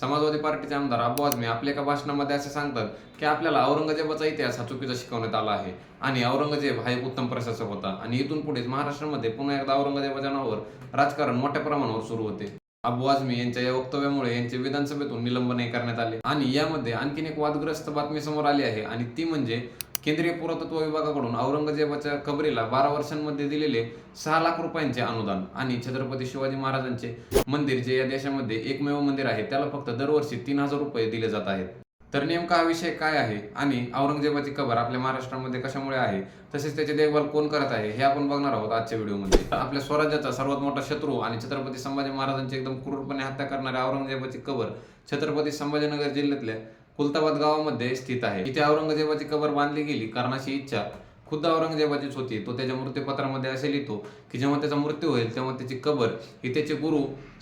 समाजवादी पार्टीचे आमदार अबू आझमी आपल्या एका भाषणामध्ये असे सांगतात की आपल्याला औरंगजेबाचा इतिहास हा चुकीचा शिकवण्यात आला आहे. आणि औरंगजेब हा एक उत्तम प्रशासक होता. आणि इथून पुढे महाराष्ट्रामध्ये पुन्हा एकदा औरंगजेबाच्या नावावर राजकारण मोठ्या प्रमाणावर सुरू होते. अबू आझमी यांच्या या वक्तव्यामुळे यांचे विधानसभेतून निलंबनही करण्यात आले. आणि यामध्ये आणखीन एक वादग्रस्त बातमी समोर आली आहे. आणि ती म्हणजे केंद्रीय पुरातत्व विभागाकडून औरंगजेबाच्या कबरीला बारा वर्षांमध्ये दिलेले सहा लाख रुपयांचे अनुदान आणि छत्रपती शिवाजी महाराजांचे मंदिर जे या देशामध्ये एकमेव मंदिर आहे त्याला फक्त दरवर्षी तीन हजार रुपये दिले जात आहेत. तर नेमका हा विषय काय आहे आणि औरंगजेबाची कबर आपल्या महाराष्ट्रामध्ये कशामुळे आहे तसेच त्याची देखभाल कोण करत आहे हे आपण बघणार आहोत आजच्या व्हिडिओमध्ये. आपल्या स्वराज्याचा सर्वात मोठा शत्रू आणि छत्रपती संभाजी महाराजांची एकदम क्रूरपणे हत्या करणाऱ्या औरंगजेबाची कबर छत्रपती संभाजीनगर जिल्ह्यातल्या कुलताबाद गावामध्ये स्थित आहे. इथे औरंगजेबाची कबर बांधली गेली कारणाची इच्छा खुद्द औरंगजेबाचीच होती. तो त्याच्या मृत्यूपत्रामध्ये असे लिहितो की जेव्हा त्याचा मृत्यू होईल तेव्हा त्याची कबर ही त्याचे गुरु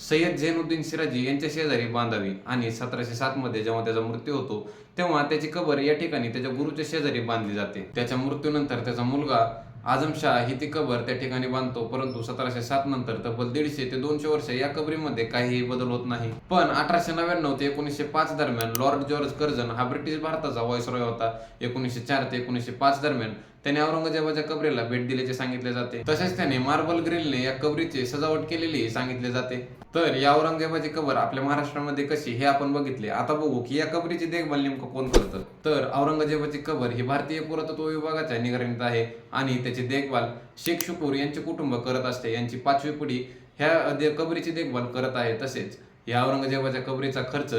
सय्यद झैनुद्दीन सिराजी यांच्या शेजारी बांधावी. आणि सतराशे सात मध्ये जेव्हा त्याचा मृत्यू होतो तेव्हा त्याची कबर या ठिकाणी त्याच्या गुरुच्या शेजारी बांधली जाते. त्याच्या मृत्यूनंतर त्याचा मुलगा आझमशाह ही ती कबर त्या ठिकाणी बांधतो परंतु सतराशे सात नंतर तब्बल दीडशे ते दोनशे वर्ष या कबरीमध्ये काहीही बदल होत नाही. पण अठराशे नव्याण्णव ते एकोणीसशे पाच दरम्यान लॉर्ड जॉर्ज कर्जन हा ब्रिटिश भारताचा व्हाईसरॉय होता. एकोणीसशे चार ते एकोणीसशे पाच दरम्यान त्याने औरंगजेबाच्या कबरीला भेट दिल्याचे सांगितले जाते. तसेच त्याने मार्बल ग्रिलने या कबरीचे सजावट केलेली सांगितले जाते. तर या औरंगजेबाची कबर आपल्या महाराष्ट्रामध्ये कशी हे आपण बघितले. आता बघू की या कबरीची देखभाल नेमकं कोण करतं? तर औरंगजेबाची कबर ही भारतीय पुरातत्व विभागाच्या निगराणीत आहे आणि त्याची देखभाल शेख शुकूर यांचे कुटुंब करत असते. यांची पाचवी पिढी ह्या कबरीची देखभाल करत आहे तसेच या औरंगजेबाच्या कबरीचा खर्च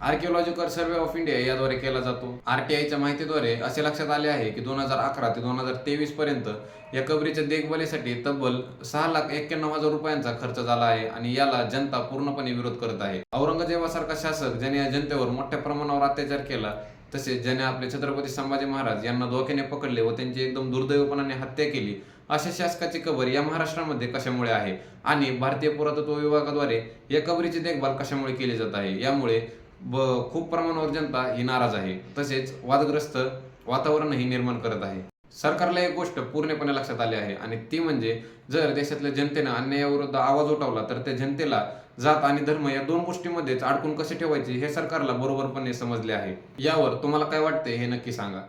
आर्किओलॉजिकल सर्वे ऑफ इंडिया याद्वारे केला जातो. आरटीआयच्या माहितीद्वारे असे लक्षात आले आहे की दोन हजार अकरा ते दोन हजार तेवीस पर्यंत या कबरीच्या देखभालीसाठी तब्बल सहा लाख एक्क्याण्णव हजार रुपयांचा खर्च झाला आहे आणि याला जनता पूर्णपणे विरोध करत आहे. औरंगजेबासारखा शासक ज्याने या जनतेवर मोठ्या प्रमाणावर अत्याचार केला तसेच ज्याने आपले छत्रपती संभाजी महाराज यांना धोक्याने पकडले व त्यांची एकदम दुर्दैवपणाने हत्या केली अशा शासकाची कबर या महाराष्ट्रामध्ये कशामुळे आहे? आणि भारतीय पुरातत्व विभागाद्वारे या कबरीची देखभाल कशामुळे केली जात आहे? यामुळे ब खूप प्रमाणावर जनता ही नाराज आहे. तसेच वादग्रस्त वातावरणही निर्माण करत आहे. सरकारला एक गोष्ट पूर्णपणे लक्षात आली आहे आणि ती म्हणजे जर देशातल्या जनतेनं अन्यायाविरुद्ध आवाज उठवला तर त्या जनतेला जात आणि धर्म या दोन गोष्टीमध्येच अडकून कसे ठेवायचे हे सरकारला बरोबरपणे समजले आहे. यावर तुम्हाला काय वाटते हे नक्की सांगा.